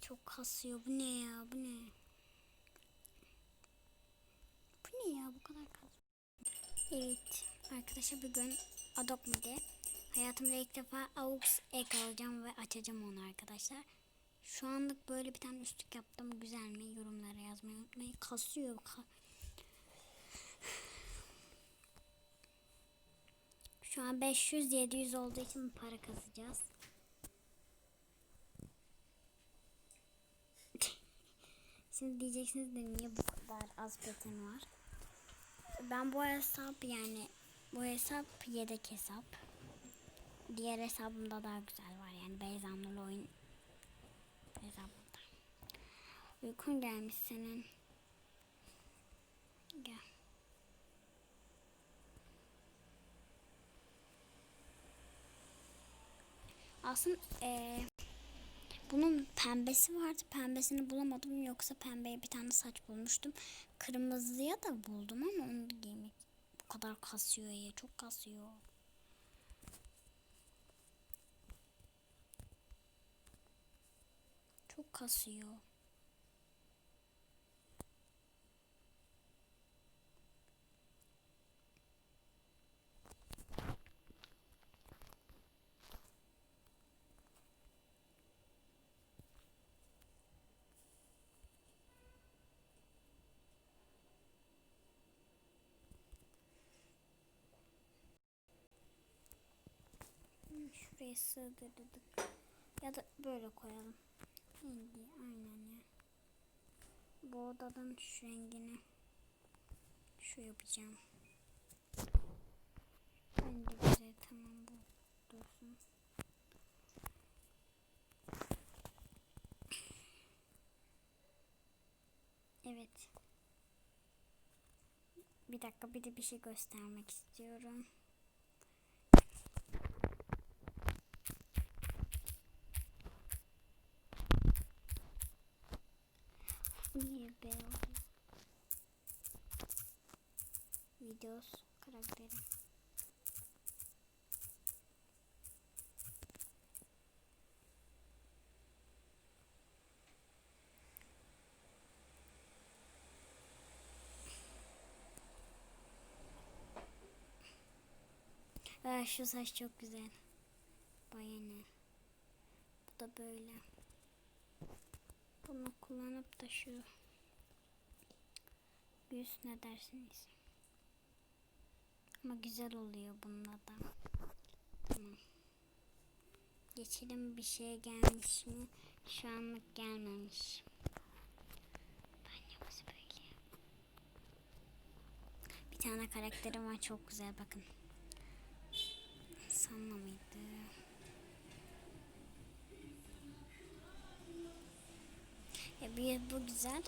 Çok kasıyor. Bu ne ya? Bu ne? Bu ne ya? Bu kadar kasıyor. Evet. Arkadaşlar bugün Adopt.me'de hayatımda ilk defa AUX ek alacağım ve açacağım onu arkadaşlar. Şu anlık böyle bir tane üstlük yaptım. Güzel mi? Yorumlara yazmayı unutmayın. Kasıyor. Ka Şu an 500-700 olduğu için para kazacağız. Şimdi diyeceksiniz de niye bu kadar az beten var? Ben bu hesap yani bu hesap yedek hesap. Diğer hesabımda daha güzel var yani Beyzamlı oyun hesabımda. Uykun gelmiş senin. Gel. Aslında eee bunun pembesi vardı. Pembesini bulamadım. Yoksa pembeye bir tane saç bulmuştum. Kırmızıya da buldum ama onu da giymek bu kadar kasıyor ya. Çok kasıyor. Çok kasıyor. Şuraya sığdırdık. Ya da böyle koyalım. Şimdi aynen ya. Bu odanın şu rengini şu yapacağım. Bence güzel tamam bu dursun. Evet. Bir dakika bir de bir şey göstermek istiyorum. Niye be Videos karakteri. Aa, şu saç çok güzel. Bayana. Bu da böyle. Bunu kullanıp da şu yüz ne dersiniz? Ama güzel oluyor bununla da. Tamam. Geçelim bir şey gelmiş mi? Şu anlık gelmemiş. Banyamız böyle. Bir tane karakterim var çok güzel bakın. Sanma mıydı? Ya bir bu güzel.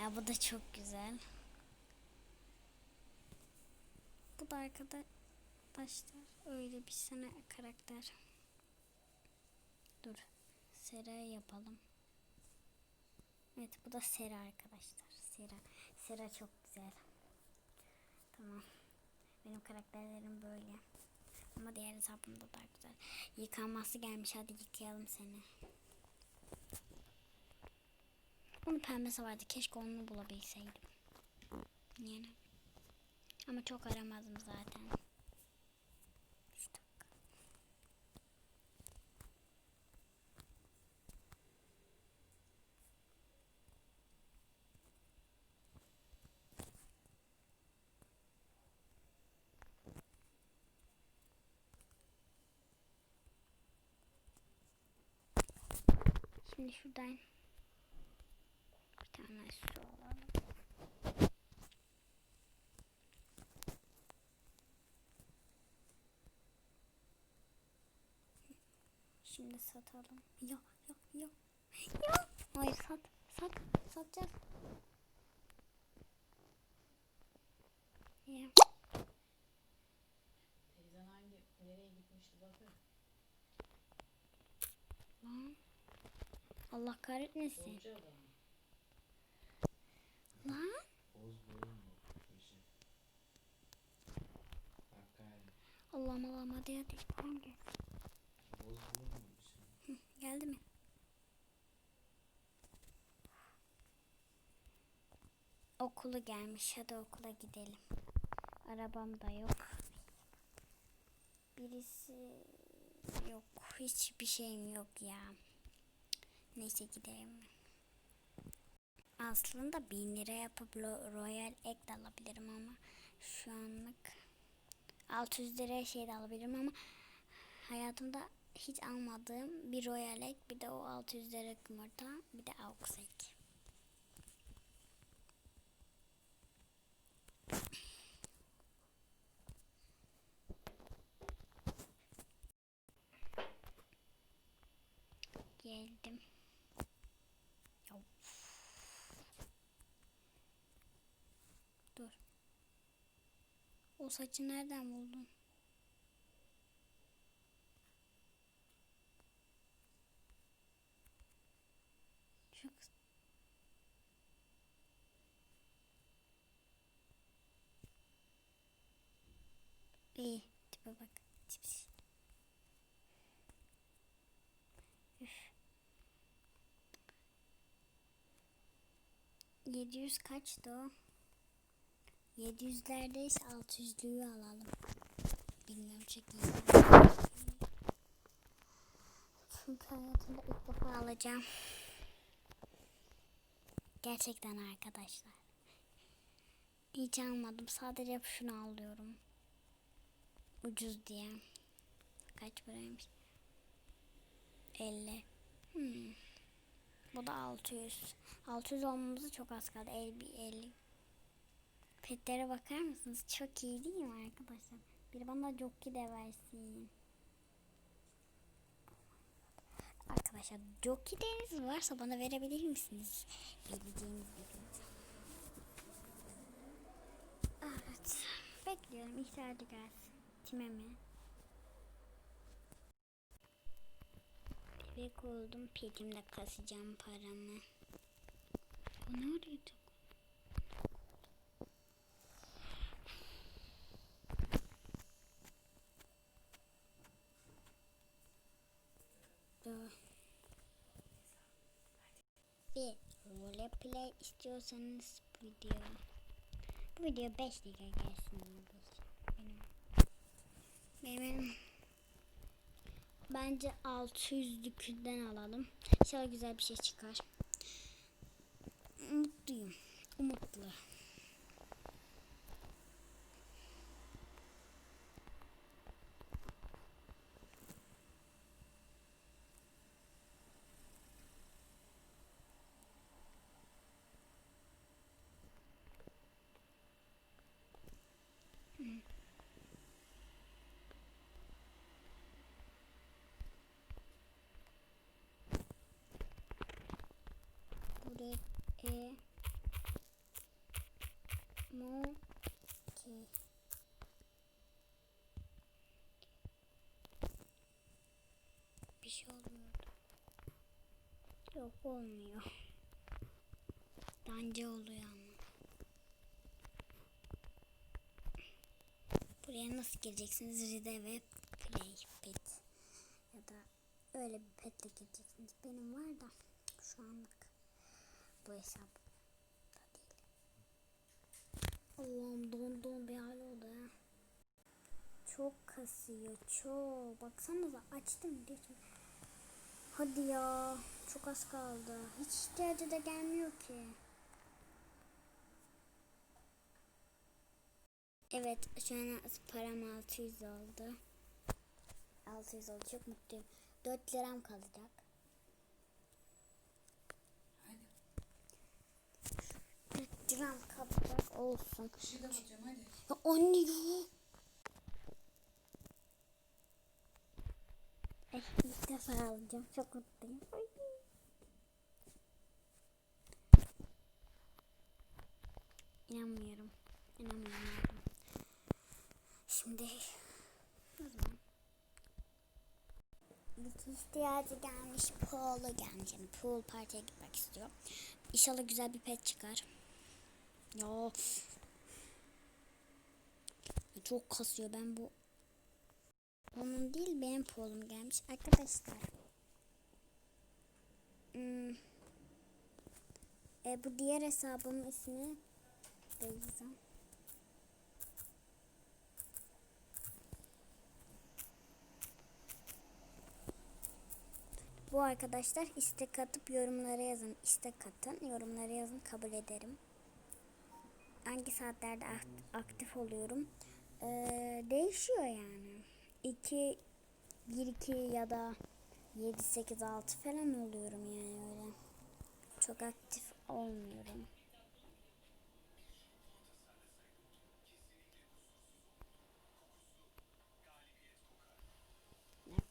Ya bu da çok güzel. Bu da arkadaşlar öyle bir sene karakter. Dur. Sera yapalım. Evet bu da Sera arkadaşlar. Sera. Sera çok güzel. Tamam. Benim karakterlerim böyle. Ama diğer hesabımda daha güzel. Yıkanması gelmiş. Hadi yıkayalım seni. Onun pembesi vardı. Keşke onu bulabilseydim. Yani. Ama çok aramadım zaten. Şimdi şuradan bir tane su Şimdi satalım. Ya ya ya. Ya. Hayır sat. Sat. Satacağız. Ya. Teyzen hangi nereye gitmişti bakın. Lan. Allah kahretmesin. Lan. Allah'ım Allah'ım hadi hadi. Hangi? Geldi mi? Okulu gelmiş. Hadi okula gidelim. Arabam da yok. Birisi yok. Hiçbir şeyim yok ya. Neyse gidelim. Aslında 1000 lira yapıp Royal Egg de alabilirim ama şu anlık 600 liraya şey de alabilirim ama hayatımda hiç almadığım bir Royal Egg bir de o 600 lira yumurta bir de Aux Egg. Geldim. Dur. O saçı nereden buldun? Çok İyi. Tipe bak. Tips. Üf. 700 kaçtı o? 700'lerdeyiz 600'lüğü alalım. Bilmiyorum çekeyim. Çünkü hayatımda ilk defa alacağım. Gerçekten arkadaşlar. Hiç almadım. Sadece şunu alıyorum. Ucuz diye. Kaç paraymış? 50. Hmm. Bu da 600. 600 olmamıza çok az kaldı. 50. 50. Petlere bakar mısınız? Çok iyi değil mi arkadaşlar? Bir bana jockey de versin. Arkadaşlar jockeyleriniz varsa bana verebilir misiniz? Bileceğiniz gibi. Evet. Bekliyorum. ihtiyacı gelsin. Kime mi? Bebek oldum. Primle kasacağım paramı. O ne arıyordu? Dur. Bir role play istiyorsanız bu video bu video 5 dakika gelsin benim benim bence 600'lükten alalım. İnşallah güzel bir şey çıkar. Mutluyum umutlu e mu ki bir şey olmuyordu yok olmuyor. Bence oluyor ama. Buraya nasıl gireceksiniz? Ride ve play pet. Ya da öyle bir petle gireceksiniz. Benim var da şu anlık bu hesap da değil. Allah'ım don don bir hal oldu ha. Çok kasıyor çok. Baksanıza açtım diye. Hadi ya. Çok az kaldı. Hiç ihtiyacı da gelmiyor ki. Evet şu an param 600 oldu. 600 oldu çok mutluyum. 4 liram kalacak. Liram kalacak olsun. Işığı kapatacağım hadi. Ya anne ya. Ay, ilk defa alacağım. Çok mutluyum. Ay. İnanmıyorum. İnanmıyorum. Şimdi o zaman ilk ihtiyacı gelmiş Paul'a gelmiş. Yani Paul partiye gitmek istiyor. İnşallah güzel bir pet çıkar. Ya çok kasıyor ben bu onun değil benim polum gelmiş arkadaşlar hmm. e, bu diğer hesabımın ismi Beyza. Bu arkadaşlar istek atıp yorumlara yazın. İstek atın, yorumlara yazın. Kabul ederim. Hangi saatlerde akt- aktif oluyorum? Ee, değişiyor yani. 2 1 2 ya da 7 8 6 falan oluyorum yani öyle. Çok aktif olmuyorum.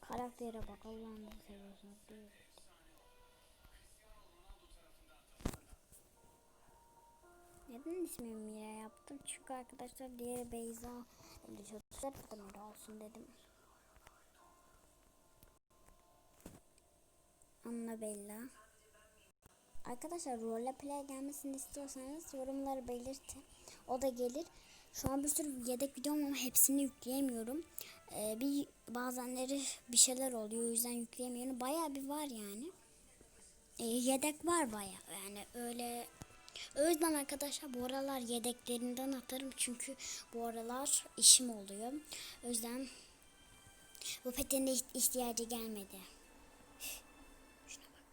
Karaktere bak Allah'ını seviyorsunuz. değil. Neden ismimi Mira yaptım? Çünkü arkadaşlar diğeri Beyza. Çocuklar da Mira olsun dedim. Anna Bella. Arkadaşlar roleplay gelmesini istiyorsanız yorumları belirtin. O da gelir. Şu an bir sürü yedek videom ama hepsini yükleyemiyorum. Ee, bir bazenleri bir şeyler oluyor o yüzden yükleyemiyorum. Bayağı bir var yani. Ee, yedek var bayağı yani öyle. O yüzden arkadaşlar bu aralar yedeklerinden atarım çünkü bu aralar işim oluyor. O yüzden bu iht- ihtiyacı gelmedi. Şuna bak.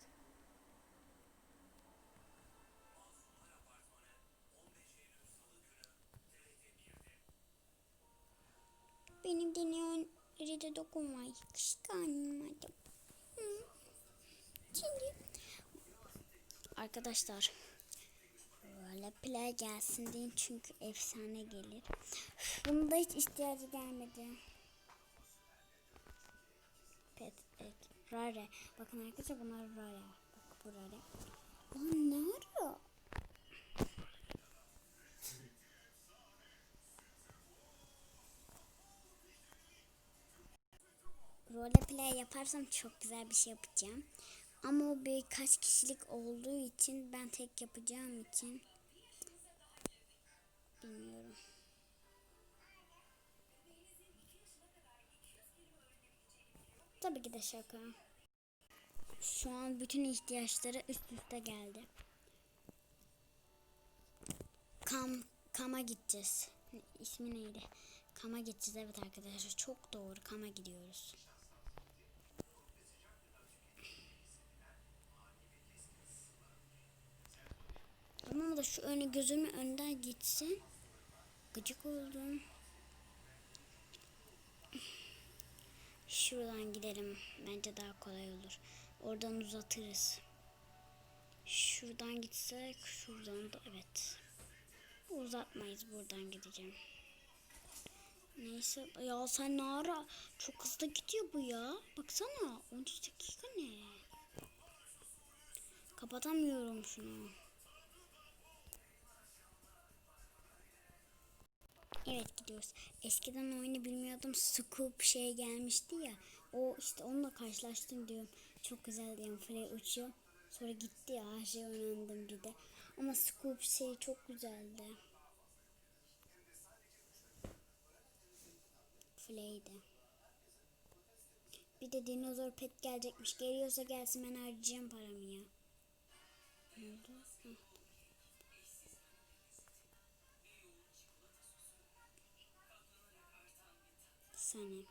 Benim deneyimlere de dokunmayı kıskanmadım. Şimdi arkadaşlar böyle play gelsin deyin çünkü efsane gelir. Bunun da hiç ihtiyacı gelmedi. Pet, pet, rare. Bakın arkadaşlar bunlar rare. Bak bu rare. Lan ne ara? Roleplay yaparsam çok güzel bir şey yapacağım. Ama o birkaç kişilik olduğu için ben tek yapacağım için bilmiyorum. Tabii ki de şaka. Şu an bütün ihtiyaçları üst üste geldi. Kam Kam'a gideceğiz. İsmi neydi? Kam'a gideceğiz evet arkadaşlar. Çok doğru. Kam'a gidiyoruz. Tamam da şu önü gözümün önden gitsin. Gıcık oldum. Şuradan gidelim. Bence daha kolay olur. Oradan uzatırız. Şuradan gitsek şuradan da evet. Uzatmayız buradan gideceğim. Neyse ya sen ne ara çok hızlı gidiyor bu ya. Baksana 13 dakika ne? Kapatamıyorum şunu. Evet gidiyoruz. Eskiden oyunu bilmiyordum. Scoop şey gelmişti ya. O işte onunla karşılaştım diyorum. Çok güzel diyorum. Frey uçuyor. Sonra gitti ya. Her şey öğrendim bir de. Ama Scoop şey çok güzeldi. Flay'di. Bir de dinozor pet gelecekmiş. Geliyorsa gelsin ben harcayacağım paramı ya. Ne oldu? Heh. Sani.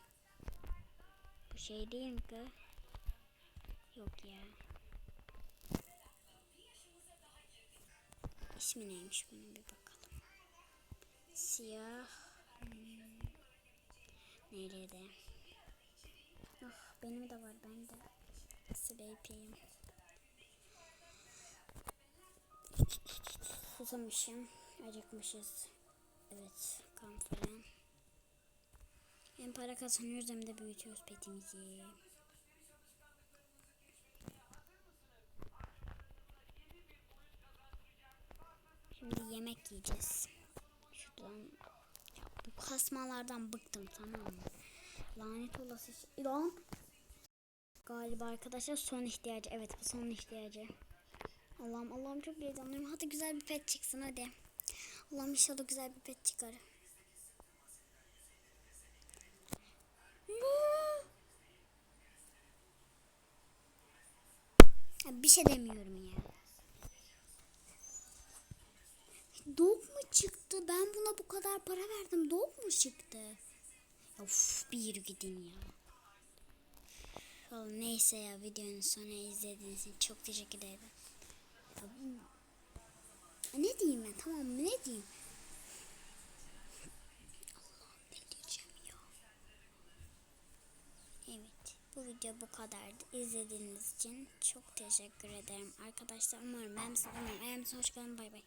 Bu şey değil mi ki? Yok ya. İsmi neymiş bunun bir bakalım. Siyah. Hmm. Nerede? Oh, benim de var ben de. Nasıl yapayım? Susamışım. Acıkmışız. Evet. Kan falan. Hem para kazanıyoruz hem de büyütüyoruz petimizi. Şimdi yemek yiyeceğiz. Şuradan bu kasmalardan bıktım tamam mı? Lanet olası şey- lan. Galiba arkadaşlar son ihtiyacı. Evet bu son ihtiyacı. Allah'ım Allah'ım çok heyecanlıyım. Hadi güzel bir pet çıksın hadi. Allah'ım inşallah güzel bir pet çıkar. Bir şey demiyorum ya. Dog mu çıktı. Ben buna bu kadar para verdim. Dog mu çıktı? Of bir yürü gidin ya. Oğlum neyse ya videonun sonuna izlediğiniz için çok teşekkür ederim. Ya bu- ne diyeyim ben tamam ne diyeyim? Allah'ım ne diyeceğim ya. Evet bu video bu kadardı. İzlediğiniz için çok teşekkür ederim. Arkadaşlar umarım beğenmişsiniz. Umarım beğenmişsiniz. Hoşçakalın bay bay.